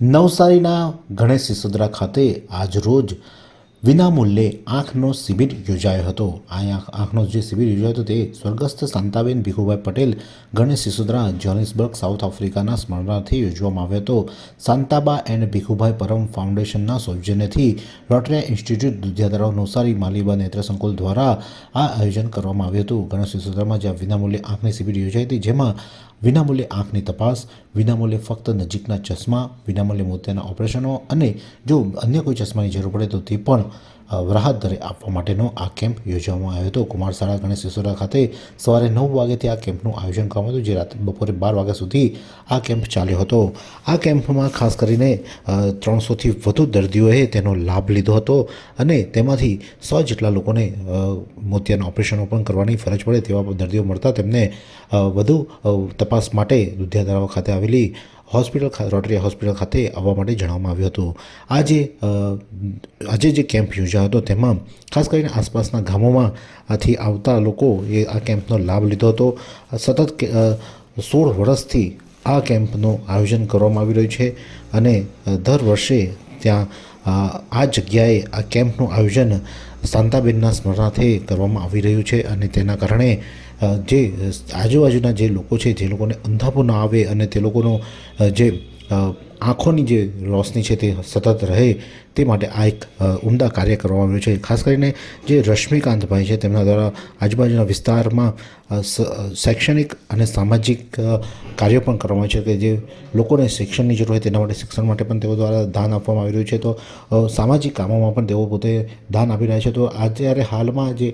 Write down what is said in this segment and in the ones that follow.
નવસારીના ગણેશ સિસોદરા ખાતે આજરોજ વિનામૂલ્યે આંખનો શિબિર યોજાયો હતો. આ આંખ, આંખનો જે શિબિર યોજાયો હતો તે સ્વર્ગસ્થ શાંતાબેન ભીખુભાઈ પટેલ, ગણેશ સિસોદરા જોનિસબર્ગ સાઉથ આફ્રિકાના સ્મરણાર્થે યોજવામાં આવ્યો હતો. શાંતાબા એન્ડ ભીખુભાઈ પરમ ફાઉન્ડેશનના સૌજન્યથી રોટરિયા ઇન્સ્ટિટ્યૂટ દુધિયા તળાવ નવસારી, માલીબા નેત્ર સંકુલ દ્વારા આ આયોજન કરવામાં આવ્યું હતું. ગણેશ સિસોદરામાં જ્યાં વિનામૂલ્યે આંખની શિબિર યોજાઈ હતી, જેમાં વિનામૂલ્યે આંખની તપાસ, વિનામૂલ્યે ફક્ત નજીકના ચશ્મા, વિનામૂલ્યે મોતિયાના ઓપરેશનો અને જો અન્ય કોઈ ચશ્માની જરૂર પડે તો તે પણ રાહત દરે આપવા માટેનો આ કેમ્પ યોજવામાં આવ્યો હતો. કુમારશાળા ગણેશ સિસોડા ખાતે સવારે નવ વાગ્યાથી આ કેમ્પનું આયોજન કરવામાં હતું, જે રાત્રે બપોરે બાર વાગ્યા સુધી આ કેમ્પ ચાલ્યો હતો. આ કેમ્પમાં ખાસ કરીને ત્રણસોથી વધુ દર્દીઓએ તેનો લાભ લીધો હતો અને તેમાંથી સો જેટલા લોકોને મોતિયાના ઓપરેશનો પણ કરવાની ફરજ પડે તેવા દર્દીઓ મળતા તેમને વધુ તપાસ માટે દુધિયા ખાતે આવેલી હોસ્પિટલ રોટરી હોસ્પિટલ ખાતે આવવા માટે જણાવવામાં આવ્યું હતું. આજે આજે જે કેમ્પ યોજાયો હતો, તેમાં ખાસ કરીને આસપાસના ગામોમાં આથી આવતા લોકો એ આ કેમ્પનો લાભ લીધો હતો. સતત સોળ વર્ષથી આ કેમ્પનું આયોજન કરવામાં આવી રહ્યું છે અને દર વર્ષે ત્યાં આ જગ્યાએ આ કેમ્પનું આયોજન શાંતાબેનના સ્મરણાર્થે કરવામાં આવી રહ્યું છે અને તેના કારણે જે આજુબાજુના જે લોકો છે, જે લોકોને અંધાપો ના આવે અને તે લોકોનો જે આંખોની જે રોશની છે તે સતત રહે તે માટે આ એક ઉમદા કાર્ય કરવામાં આવ્યું છે. ખાસ કરીને જે રશ્મિકાંતભાઈ છે, તેમના દ્વારા આજુબાજુના વિસ્તારમાં શૈક્ષણિક અને સામાજિક કાર્યો પણ કરવામાં આવે છે કે જે લોકોને શિક્ષણની જરૂર હોય તેના માટે શિક્ષણ માટે પણ તેઓ દ્વારા દાન આપવામાં આવી રહ્યું છે. તો સામાજિક કામોમાં પણ તેઓ પોતે દાન આપી રહ્યા છે. તો અત્યારે હાલમાં જે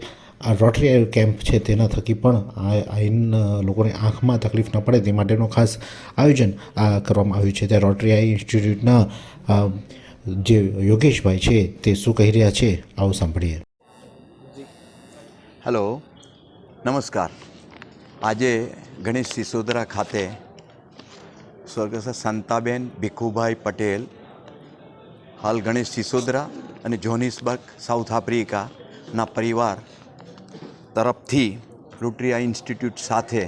આ રોટરી કેમ્પ છે તેના થકી પણ આ આઈન લોકોને આંખમાં તકલીફ ન પડે તે માટેનું ખાસ આયોજન આ કરવામાં આવ્યું છે. ત્યાં રોટરી આઈ ઇન્સ્ટિટ્યૂટના જે યોગેશભાઈ છે તે શું કહી રહ્યા છે આવું સાંભળીએ. હેલો, નમસ્કાર. આજે ગણેશ સિસોદરા ખાતે સ્વર્ગસ્થ શાંતાબેન ભીખુભાઈ પટેલ, હાલ ગણેશ સિસોદરા અને જોનિસબર્ગ સાઉથ આફ્રિકાના પરિવાર તરફથી રૂટ્રિયા ઇન્સ્ટિટ્યૂટ સાથે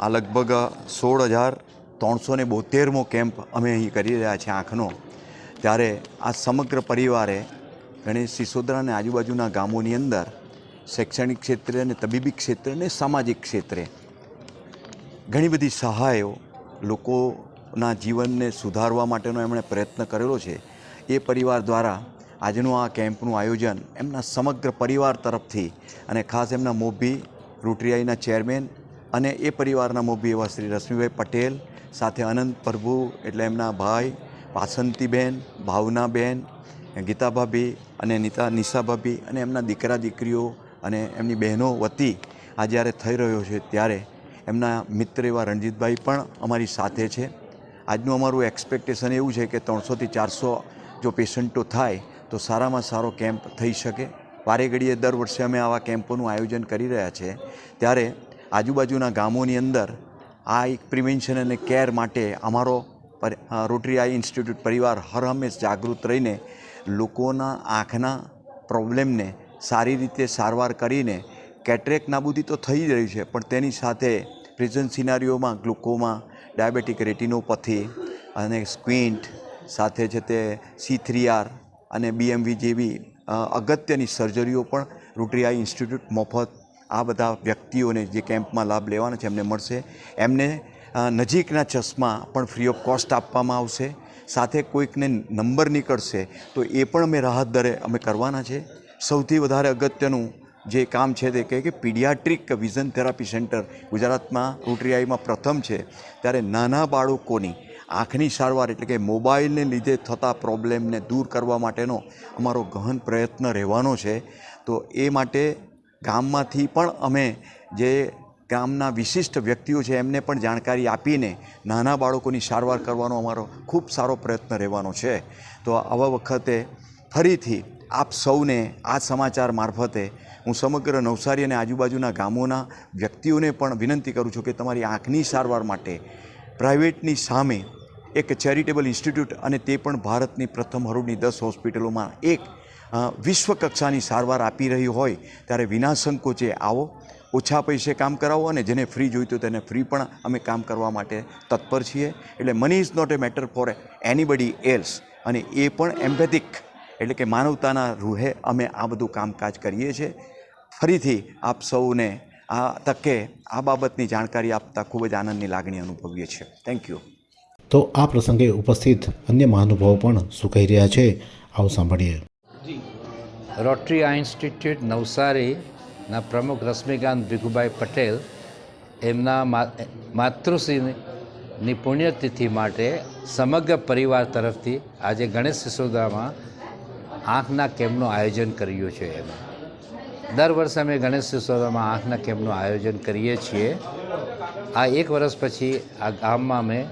આ લગભગ સોળ હજાર ત્રણસો ને બોતેરમો કેમ્પ અમે અહીં કરી રહ્યા છીએ આંખનો. ત્યારે આ સમગ્ર પરિવારે ગણેશ સિસોદરા અને આજુબાજુના ગામોની અંદર શૈક્ષણિક ક્ષેત્રે અને તબીબી ક્ષેત્રે અને સામાજિક ક્ષેત્રે ઘણી બધી સહાયો લોકોના જીવનને સુધારવા માટેનો એમણે પ્રયત્ન કરેલો છે. એ પરિવાર દ્વારા આજનું આ કેમ્પનું આયોજન એમના સમગ્ર પરિવાર તરફથી અને ખાસ એમના મોભી રૂટરીઆઈના ચેરમેન અને એ પરિવારના મોભી એવા શ્રી રશ્મિભાઈ પટેલ, સાથે અનંત પ્રભુ એટલે એમના ભાઈ, વાસંતીબેન, ભાવનાબેન ગીતા ભાભી અને નીતા નિશા ભાભી અને એમના દીકરા દીકરીઓ અને એમની બહેનો વતી આ જ્યારે થઈ રહ્યો છે ત્યારે એમના મિત્ર એવા રણજીતભાઈ પણ અમારી સાથે છે. આજનું અમારું એક્સપેક્ટેશન એવું છે કે ત્રણસોથી ચારસો જો પેશન્ટો થાય તો સારામાં સારો કેમ્પ થઈ શકે. વારે ઘડીએ દર વર્ષે અમે આવા કેમ્પોનું આયોજન કરી રહ્યા છે. ત્યારે આજુબાજુના ગામોની અંદર આ એક પ્રિવેન્શન અને કેર માટે અમારો રોટરી આઈ ઇન્સ્ટિટ્યૂટ પરિવાર હર હંમેશ જાગૃત રહીને લોકોના આંખના પ્રોબ્લેમને સારી રીતે સારવાર કરીને કેટરેક નાબૂદી તો થઈ જ રહી છે, પણ તેની સાથે પ્રેઝન્ટ સિનારીઓમાં ગ્લુકોમા, ડાયાબેટિક રેટિનોપથી અને સ્ક્વિન્ટ, સાથે છે તે સી થ્રી આર અને બીએમવી જેવી અગત્યની સર્જરીઓ પણ રૂટરીઆઈ ઇન્સ્ટિટ્યૂટ મફત આ બધા વ્યક્તિઓને જે કેમ્પમાં લાભ લેવાના છે એમને મળશે. એમને નજીકના ચશ્મા પણ ફ્રી ઓફ કોસ્ટ આપવામાં આવશે. સાથે કોઈકને નંબર નીકળશે તો એ પણ અમે રાહત દરે અમે કરવાના છે. સૌથી વધારે અગત્યનું જે કામ છે તે કહે કે પીડિયાટ્રિક વિઝન થેરાપી સેન્ટર ગુજરાતમાં રૂટરીઆઈમાં પ્રથમ છે. ત્યારે નાના બાળકોની આંખની સારવાર એટલે કે મોબાઈલને લીધે થતા પ્રોબ્લેમને દૂર કરવા માટેનો અમારો ગહન પ્રયત્ન રહેવાનો છે. તો એ માટે ગામમાંથી પણ અમે જે ગામના વિશિષ્ટ વ્યક્તિઓ છે, એમને પણ જાણકારી આપીને નાના બાળકોની સારવાર કરવાનો અમારો ખૂબ સારો પ્રયત્ન રહેવાનો છે. તો આવા વખતે ફરીથી આપ સૌને આ સમાચાર મારફતે હું સમગ્ર નવસારી અને આજુબાજુના ગામોના વ્યક્તિઓને પણ વિનંતી કરું છું કે તમારી આંખની સારવાર માટે પ્રાઇવેટની સામે એક ચેરિટેબલ ઇન્સ્ટિટ્યૂટ અને તે પણ ભારતની પ્રથમ હરોળની દસ હોસ્પિટલોમાં એક વિશ્વકક્ષાની વિશ્વ કક્ષાની સારવાર આપી રહી હોય ત્યારે વિના સંકોચે આવો. ઓછા પૈસે કામ કરાવો અને જેને ફ્રી જોઈતું તેને ફ્રી પણ અમે કામ કરવા માટે તત્પર છીએ. એટલે money is not a matter for anybody else અને એ પણ એમ્પેથિક એટલે કે માનવતાના રૂહે અમે આ બધું કામકાજ કરીએ છીએ. ફરીથી આપ સૌને આ તકે આ બાબતની જાણકારી આપતા ખૂબ જ આનંદની લાગણી અનુભવીએ છીએ. થેન્ક યુ તો આ પ્રસંગે ઉપસ્થિત અન્ય મહાનુભાવો પણ શું કહી રહ્યા છે આવું સાંભળીએ. રોટરી આ ઇન્સ્ટિટ્યૂટ નવસારીના પ્રમુખ રશ્મિકાંત ભીખુભાઈ પટેલ એમના મા- માતૃશ્રીની પુણ્યતિથિ માટે સમગ્ર પરિવાર તરફથી આજે ગણેશ સિસોદામાં આંખના કેમ્પનું આયોજન કર્યું છે એમ. દર વર્ષે અમે ગણેશ ઉત્સવમાં આંખના કેમ્પનું આયોજન કરીએ છીએ. આ એક વર્ષ પછી આ ગામમાં અમે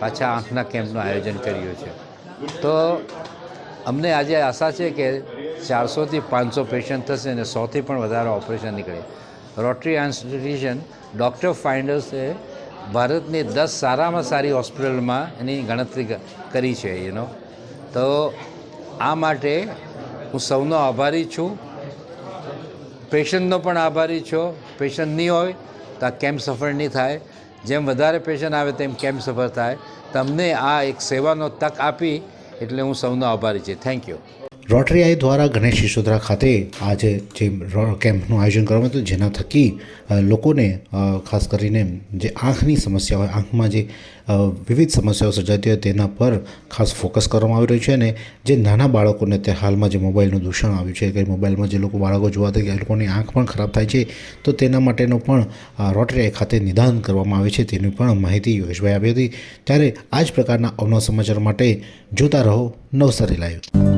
પાછા આંખના કેમ્પનું આયોજન કર્યું છે. તો અમને આજે આશા છે કે ચારસોથી પાંચસો પેશન્ટ થશે અને સોથી પણ વધારે ઓપરેશન નીકળે. રોટરી ઇન્સ્ટિટ્યુશન ડૉક્ટર ફાઇન્ડર્સે ભારતની દસ સારામાં સારી હોસ્પિટલમાં એની ગણતરી કરી છે એનો તો આ માટે હું સૌનો આભારી છું. પેશન્ટનો પણ આભારી છો. પેશન્ટ નહીં હોય તો આ કેમ્પ સફળ નહીં થાય. જેમ વધારે પેશન્ટ આવે તેમ કેમ્પ સફળ થાય. તમને આ એક સેવાનો તક આપી એટલે હું સૌનો આભારી છે. થેન્ક યુ રોટરી આઈ દ્વારા ગણેશ શિશોદરા ખાતે આજે જે કેમ્પનું આયોજન કરવામાં હતું, જેના થકી લોકોને ખાસ કરીને જે આંખની સમસ્યા હોય આંખમાં જે વિવિધ સમસ્યાઓ સર્જાતી હોય તેના પર ખાસ ફોકસ કરવામાં આવી રહ્યું છે અને જે નાના બાળકોને તે હાલમાં જે મોબાઈલનું દૂષણ આવ્યું છે, કે મોબાઈલમાં જે લોકો બાળકો જોવા થાય એ લોકોની આંખ પણ ખરાબ થાય છે, તો તેના માટેનો પણ રોટરીઆઈ રોટરી આઈ ખાતે નિદાન કરવામાં આવે છે તેની પણ માહિતી યોજવાઈ આવી હતી. ત્યારે આ જ પ્રકારના અવનવ સમાચાર માટે જોતા રહો નવસારી લાઈવ.